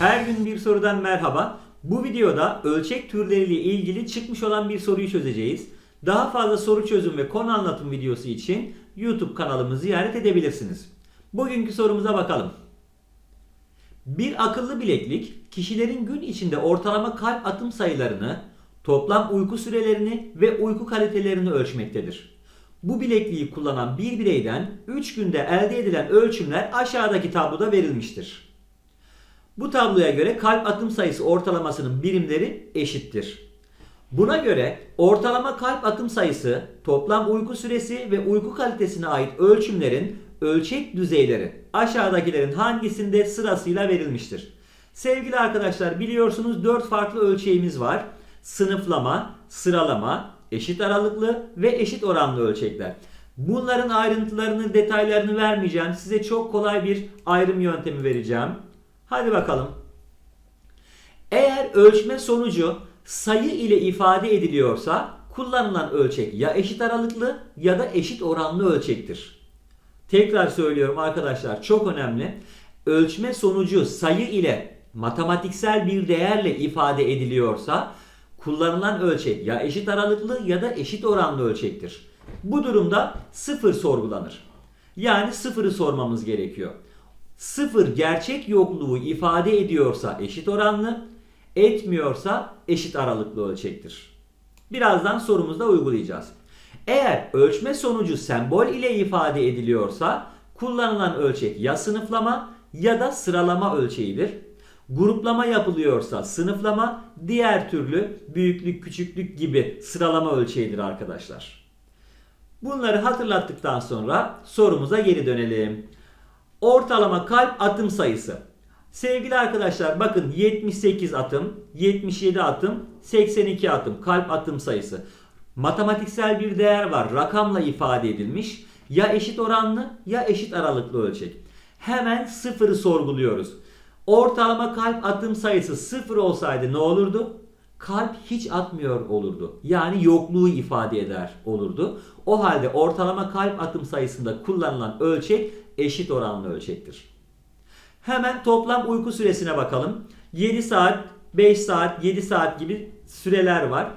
Her gün bir sorudan merhaba. Bu videoda ölçek türleriyle ilgili çıkmış olan bir soruyu çözeceğiz. Daha fazla soru çözüm ve konu anlatım videosu için YouTube kanalımızı ziyaret edebilirsiniz. Bugünkü sorumuza bakalım. Bir akıllı bileklik kişilerin gün içinde ortalama kalp atım sayılarını, toplam uyku sürelerini ve uyku kalitelerini ölçmektedir. Bu bilekliği kullanan bir bireyden 3 günde elde edilen ölçümler aşağıdaki tabloda verilmiştir. Bu tabloya göre kalp atım sayısı ortalamasının birimleri eşittir. Buna göre ortalama kalp atım sayısı, toplam uyku süresi ve uyku kalitesine ait ölçümlerin ölçek düzeyleri aşağıdakilerin hangisinde sırasıyla verilmiştir? Sevgili arkadaşlar biliyorsunuz 4 farklı ölçeğimiz var. Sınıflama, sıralama, eşit aralıklı ve eşit oranlı ölçekler. Bunların ayrıntılarını, detaylarını vermeyeceğim. Size çok kolay bir ayrım yöntemi vereceğim. Hadi bakalım. Eğer ölçme sonucu sayı ile ifade ediliyorsa kullanılan ölçek ya eşit aralıklı ya da eşit oranlı ölçektir. Tekrar söylüyorum arkadaşlar çok önemli. Ölçme sonucu sayı ile matematiksel bir değerle ifade ediliyorsa kullanılan ölçek ya eşit aralıklı ya da eşit oranlı ölçektir. Bu durumda sıfır sorgulanır. Yani sıfırı sormamız gerekiyor. Sıfır gerçek yokluğu ifade ediyorsa eşit oranlı, etmiyorsa eşit aralıklı ölçektir. Birazdan sorumuzda uygulayacağız. Eğer ölçme sonucu sembol ile ifade ediliyorsa kullanılan ölçek ya sınıflama ya da sıralama ölçeğidir. Gruplama yapılıyorsa sınıflama, diğer türlü büyüklük, küçüklük gibi sıralama ölçeğidir arkadaşlar. Bunları hatırlattıktan sonra sorumuza geri dönelim. Ortalama kalp atım sayısı. Sevgili arkadaşlar bakın 78 atım, 77 atım, 82 atım kalp atım sayısı. Matematiksel bir değer var. Rakamla ifade edilmiş. Ya eşit oranlı ya eşit aralıklı ölçek. Hemen sıfırı sorguluyoruz. Ortalama kalp atım sayısı sıfır olsaydı ne olurdu? Kalp hiç atmıyor olurdu. Yani yokluğu ifade eder olurdu. O halde ortalama kalp atım sayısında kullanılan ölçek eşit oranlı ölçektir. Hemen toplam uyku süresine bakalım. 7 saat, 5 saat, 7 saat gibi süreler var.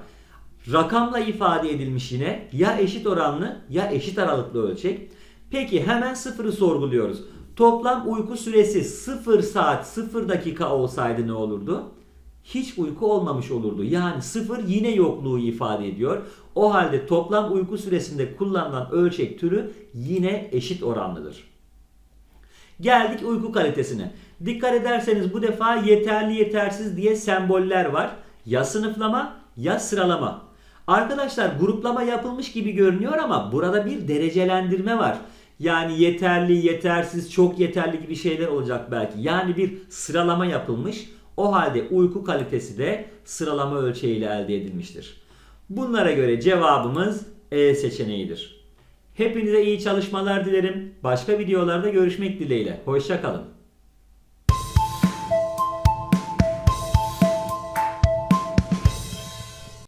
Rakamla ifade edilmiş yine ya eşit oranlı ya eşit aralıklı ölçek. Peki hemen sıfırı sorguluyoruz. Toplam uyku süresi 0 saat 0 dakika olsaydı ne olurdu? Hiç uyku olmamış olurdu. Yani 0 yine yokluğu ifade ediyor. O halde toplam uyku süresinde kullanılan ölçek türü yine eşit oranlıdır. Geldik uyku kalitesine. Dikkat ederseniz bu defa yeterli yetersiz diye semboller var. Ya sınıflama ya sıralama. Arkadaşlar gruplama yapılmış gibi görünüyor ama burada bir derecelendirme var. Yani yeterli, yetersiz, çok yeterli gibi şeyler olacak belki. Yani bir sıralama yapılmış. O halde uyku kalitesi de sıralama ölçeğiyle elde edilmiştir. Bunlara göre cevabımız E seçeneğidir. Hepinize iyi çalışmalar dilerim. Başka videolarda görüşmek dileğiyle. Hoşçakalın.